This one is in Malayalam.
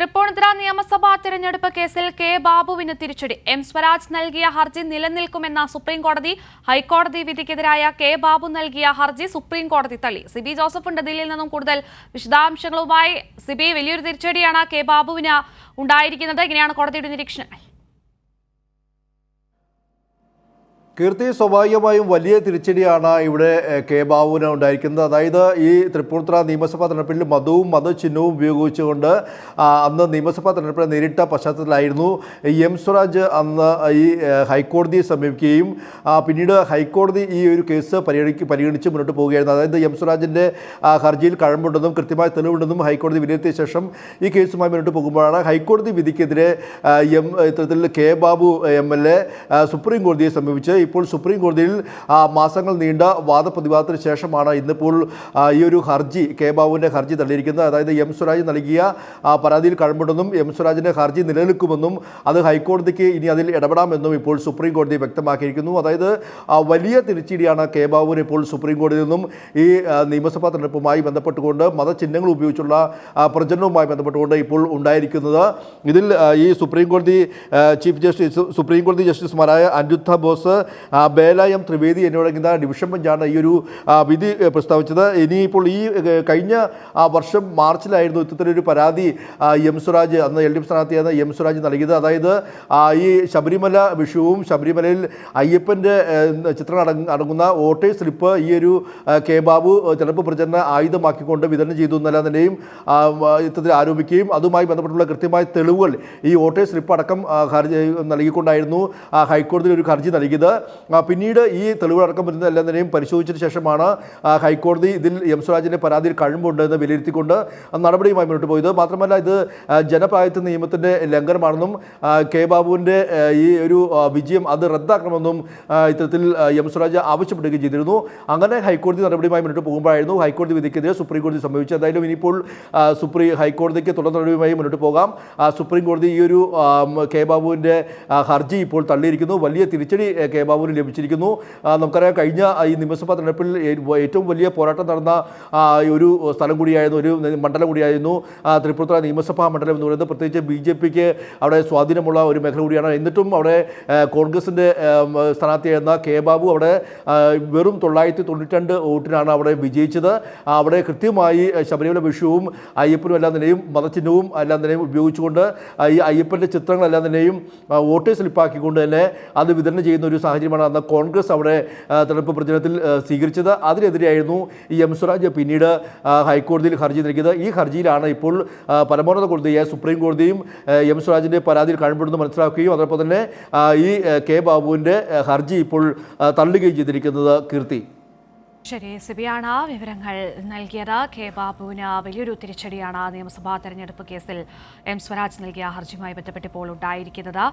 തൃപ്പൂണിത്തുറ നിയമസഭാ തിരഞ്ഞെടുപ്പ് കേസിൽ കെ ബാബുവിന് തിരിച്ചടി. എം സ്വരാജ് നൽകിയ ഹർജി നിലനിൽക്കുമെന്ന സുപ്രീംകോടതി ഹൈക്കോടതി വിധിക്കെതിരായ കെ ബാബു നൽകിയ ഹർജി സുപ്രീംകോടതി തള്ളി. സിബി ജോസഫുണ്ട് ദില്ലിയിൽ നിന്നും കൂടുതൽ വിശദാംശങ്ങളുമായി. സിബി വലിയൊരു തിരിച്ചടിയാണ് കെ ബാബുവിന് ഉണ്ടായിരിക്കുന്നത്. ഇങ്ങനെയാണ് കോടതിയുടെ നിരീക്ഷണങ്ങൾ. കീർത്തി സ്വാഭാവികമായും വലിയ തിരിച്ചടിയാണ് ഇവിടെ കെ. ബാബുവിന് ഉണ്ടായിരിക്കുന്നത്. അതായത് ഈ തൃപ്പൂണിത്തുറ നിയമസഭാ തെരഞ്ഞെടുപ്പിൽ മതവും മതചിഹ്നവും ഉപയോഗിച്ചുകൊണ്ട് അന്ന് നിയമസഭാ തെരഞ്ഞെടുപ്പിനെ നേരിട്ട പശ്ചാത്തലത്തിലായിരുന്നു. എം സ്വരാജ് അന്ന് ഈ ഹൈക്കോടതിയെ സമീപിക്കുകയും പിന്നീട് ഹൈക്കോടതി ഈ ഒരു കേസ് പരിഗണിക്ക് പരിഗണിച്ച് മുന്നോട്ട് പോവുകയായിരുന്നു അതായത് എം സ്വരാജിന്റെ ഹർജിയിൽ കഴമ്പുണ്ടെന്നും കൃത്യമായ തെളിവുണ്ടെന്നും ഹൈക്കോടതി വിലയിരുത്തിയ ശേഷം ഈ കേസുമായി മുന്നോട്ട് പോകുമ്പോഴാണ് ഹൈക്കോടതി വിധിക്കെതിരെ എം ഇത്തരത്തിൽ K. Babu M. L. A supreme കോടതിയെ സമീപിച്ച് ഇപ്പോൾ സുപ്രീം കോടതിയിൽ മാസങ്ങൾ നീണ്ട വാദപ്രതിവാദത്തിന് ശേഷമാണ് ഇന്നിപ്പോൾ ഈ ഒരു ഹർജി കെ ബാബുവിന്റെ ഹർജി തള്ളിയിരിക്കുന്നത്. അതായത് എം സ്വരാജ് നൽകിയ പരാതിയിൽ കഴമ്പുണ്ടെന്നും എം സ്വരാജിന്റെ ഹർജി നിലനിൽക്കുമെന്നും അത് ഹൈക്കോടതിക്ക് ഇനി അതിൽ ഇടപെടാമെന്നും ഇപ്പോൾ സുപ്രീം കോടതി വ്യക്തമാക്കിയിരിക്കുന്നു. അതായത് വലിയ തിരിച്ചടിയാണ് കെ ബാബുവിന് ഇപ്പോൾ സുപ്രീം കോടതിയിൽ നിന്നും ഈ നിയമസഭാ തെരഞ്ഞെടുപ്പുമായി ബന്ധപ്പെട്ടുകൊണ്ട് മതചിഹ്നങ്ങൾ ഉപയോഗിച്ചുള്ള പ്രചരണവുമായി ബന്ധപ്പെട്ടുകൊണ്ട് ഇപ്പോൾ ഉണ്ടായിരിക്കുന്നത്. ഇതിൽ ഈ സുപ്രീം കോടതി ചീഫ് ജസ്റ്റിസ് സുപ്രീം കോടതി ജസ്റ്റിസുമാരായ അനിരുദ്ധ ബോസ് ആ, ബേല എം ത്രിവേദി എന്നിവരടങ്ങുന്ന ഡിവിഷൻ ബെഞ്ചാണ് ഈ ഒരു വിധി പ്രസ്താവിച്ചത്. ഇനിയിപ്പോൾ ഈ കഴിഞ്ഞ വർഷം മാർച്ചിലായിരുന്നു ഇത്തരത്തിലൊരു പരാതി എം സ്വരാജ് അന്ന് എൽ ഡി എഫ് സ്ഥാനാർത്ഥിയായിരുന്ന എം സ്വരാജ് നൽകിയത്. അതായത് ഈ ശബരിമല വിഷയവും ശബരിമലയിൽ അയ്യപ്പന്റെ ചിത്രം അടങ്ങ- അടങ്ങുന്ന വോട്ടേഴ്സ് സ്ലിപ്പ് ഈ ഒരു കെ ബാബു തെരഞ്ഞെടുപ്പ് പ്രചരണ ആയുധമാക്കിക്കൊണ്ട് വിതരണം ചെയ്തു എന്നല്ല ആ, ഇത്തരത്തിൽ ആരോപിക്കുകയും അതുമായി ബന്ധപ്പെട്ടുള്ള കൃത്യമായ തെളിവുകൾ ഈ വോട്ടേഴ്സ് സ്ലിപ്പ് അടക്കം ഹർജി നൽകിക്കൊണ്ടായിരുന്നു ഹൈക്കോടതിയിൽ ഒരു ഹർജി നൽകിയത്. പിന്നീട് ഈ തെളിവുകളടക്കം വരുന്ന എല്ലാം തന്നെയും പരിശോധിച്ചതിന് ശേഷമാണ് ഹൈക്കോടതി ഇതിൽ എം സ്വരാജിന്റെ പരാതിയിൽ കഴിവുണ്ട് എന്ന് വിലയിരുത്തിക്കൊണ്ട് നടപടിയുമായി മുന്നോട്ട് പോയത്. മാത്രമല്ല ഇത് ജനപ്രായത്വ നിയമത്തിന്റെ ലംഘനമാണെന്നും കെ ബാബുവിന്റെ ഈ ഒരു വിജയം അത് റദ്ദാക്കണമെന്നും ഇത്തരത്തിൽ എം സ്വരാജ് ആവശ്യപ്പെടുകയും ചെയ്തിരുന്നു. അങ്ങനെ ഹൈക്കോടതി നടപടിയുമായി മുന്നോട്ട് പോകുമ്പോഴായിരുന്നു ഹൈക്കോടതി വിധിക്കെതിരെ സുപ്രീം കോടതി എന്തായാലും ഇനിയിപ്പോൾ സുപ്രീം ഹൈക്കോടതിക്ക് തുടർ നടപടിയുമായി മുന്നോട്ട് പോകാം. സുപ്രീം കോടതി ഈ ഒരു കെ ബാബുവിന്റെ ഹർജി ഇപ്പോൾ തള്ളിയിരിക്കുന്നു. വലിയ തിരിച്ചടി കെ കെ ബാബുവിന് ലഭിച്ചിരിക്കുന്നു. നമുക്കറിയാം കഴിഞ്ഞ ഈ നിയമസഭാ തെരഞ്ഞെടുപ്പിൽ ഏറ്റവും വലിയ പോരാട്ടം നടന്ന ഒരു സ്ഥലം കൂടിയായിരുന്നു ഒരു മണ്ഡലം കൂടിയായിരുന്നു തൃപ്പൂണിത്തുറ നിയമസഭാ മണ്ഡലം എന്ന് പറയുന്നത്. പ്രത്യേകിച്ച് ബി ജെ പിക്ക് അവിടെ സ്വാധീനമുള്ള ഒരു മേഖല കൂടിയാണ്. എന്നിട്ടും അവിടെ കോൺഗ്രസിന്റെ സ്ഥാനാർത്ഥിയായിരുന്ന കെ ബാബു അവിടെ വെറും തൊള്ളായിരത്തി തൊണ്ണൂറ്റി വോട്ടിനാണ് അവിടെ വിജയിച്ചത്. അവിടെ കൃത്യമായി ശബരിമല വിഷുവും അയ്യപ്പനും എല്ലാം തന്നെയും മതചിഹ്നവും എല്ലാം തന്നെയും ഉപയോഗിച്ചുകൊണ്ട് ഈ അയ്യപ്പന്റെ ചിത്രങ്ങളെല്ലാം തന്നെയും ആ, വോട്ടേഴ്സ് സ്ലിപ്പാക്കിക്കൊണ്ട് തന്നെ അത് വിതരണം ചെയ്യുന്ന ഒരു സാഹചര്യമാണ് അന്ന് കോൺഗ്രസ് അവിടെ തെരഞ്ഞെടുപ്പ് പ്രചരണത്തിൽ സ്വീകരിച്ചത്. അതിനെതിരെയായിരുന്നു ഈ എം സ്വരാജ് പിന്നീട് ഹൈക്കോടതിയിൽ ഹർജി നൽകിയത്. ഈ ഹർജിയിലാണ് ഇപ്പോൾ പരമോന്നത കോടതിയായ സുപ്രീം കോടതിയും എം സ്വരാജിന്റെ പരാതിയിൽ കഴിവുണ്ടെന്ന് മനസ്സിലാക്കുകയും അതോടൊപ്പം തന്നെ ഈ കെ ബാബുവിന്റെ ഹർജി ഇപ്പോൾ തള്ളുകയും ചെയ്തിരിക്കുന്നത് കീർത്തി. ശരി സിബിയാണ് വിവരങ്ങൾ നൽകിയത്. കെ ബാബുവിന് വലിയൊരു തിരിച്ചടിയാണ് നിയമസഭാ തെരഞ്ഞെടുപ്പ് കേസിൽ എം സ്വരാജ് നൽകിയ ഹർജിയുമായി ബന്ധപ്പെട്ട് ഇപ്പോൾ ഉണ്ടായിരിക്കുന്നത്.